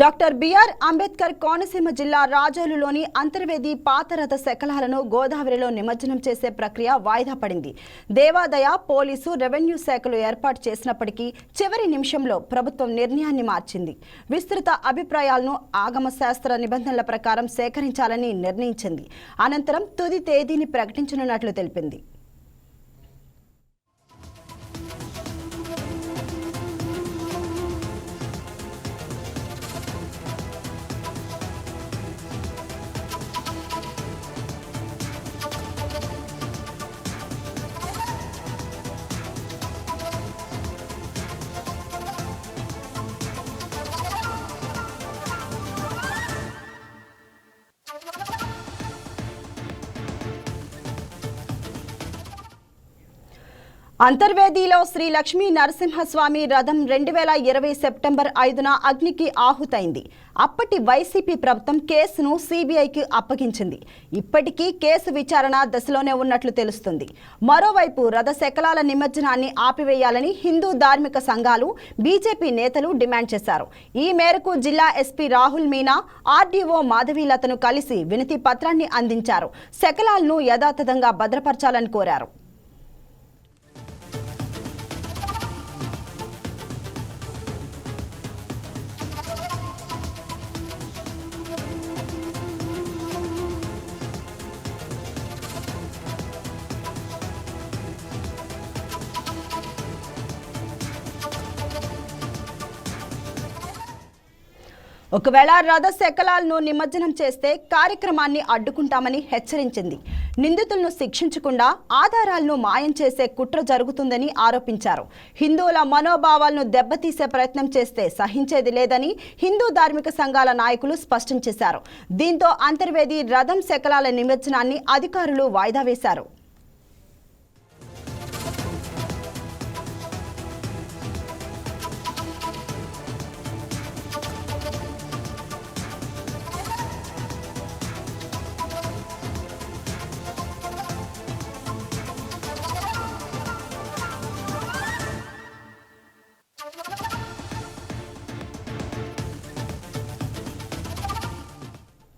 Doctor BR Ambedkar Konaseema జిల్లా రాజోలులోని అంతర్వేది పాతరథ శకలాలను గోదావరిలో నిమజ్జనం చేసే ప్రక్రియ వాయిదా పడింది. దేవాదయ పోలీసు రెవెన్యూ శాఖలు ఏర్పాటు చేసినప్పటికీ చివరి నిమిషంలో ప్రభుత్వం నిర్ణయాన్ని మార్చింది. విస్తృత అభిప్రాయాలను ఆగమ శాస్త్ర నిబంధనల ప్రకారం సేకరించాలని నిర్ణయించింది. అనంతరం తుది తేదీని ప్రకటించనున్నట్లు తెలిపింది. అంతర్వేదిలో శ్రీ లక్ష్మీ నరసింహస్వామి రథం రెండు వేల ఇరవై సెప్టెంబర్ ఐదున అగ్నికి ఆహుతైంది. అప్పటి వైసీపీ ప్రభుత్వం కేసును సిబిఐకి అప్పగించింది. ఇప్పటికీ కేసు విచారణ దశలోనే ఉన్నట్లు తెలుస్తుంది. మరోవైపు రథ శకలాల నిమజ్జనాన్ని ఆపివేయాలని హిందూ ధార్మిక సంఘాలు బీజేపీ నేతలు డిమాండ్ చేశారు. ఈ మేరకు జిల్లా ఎస్పీ రాహుల్ మీనా ఆర్డీఓ మాధవీలతను కలిసి వినతి పత్రాన్ని అందించారు. శకలాలను యథాతథంగా భద్రపరచాలని కోరారు. ఒకవేళ రథ శకలాలను నిమజ్జనం చేస్తే కార్యక్రమాన్ని అడ్డుకుంటామని హెచ్చరించింది. నిందితులను శిక్షించకుండా ఆధారాలను మాయం చేసే కుట్ర జరుగుతుందని ఆరోపించారు. హిందువుల మనోభావాలను దెబ్బతీసే ప్రయత్నం చేస్తే సహించేది లేదని హిందూ ధార్మిక సంఘాల నాయకులు స్పష్టం చేశారు. దీంతో అంతర్వేది రథం శకలాల నిమజ్జనాన్ని అధికారులు వాయిదా వేశారు.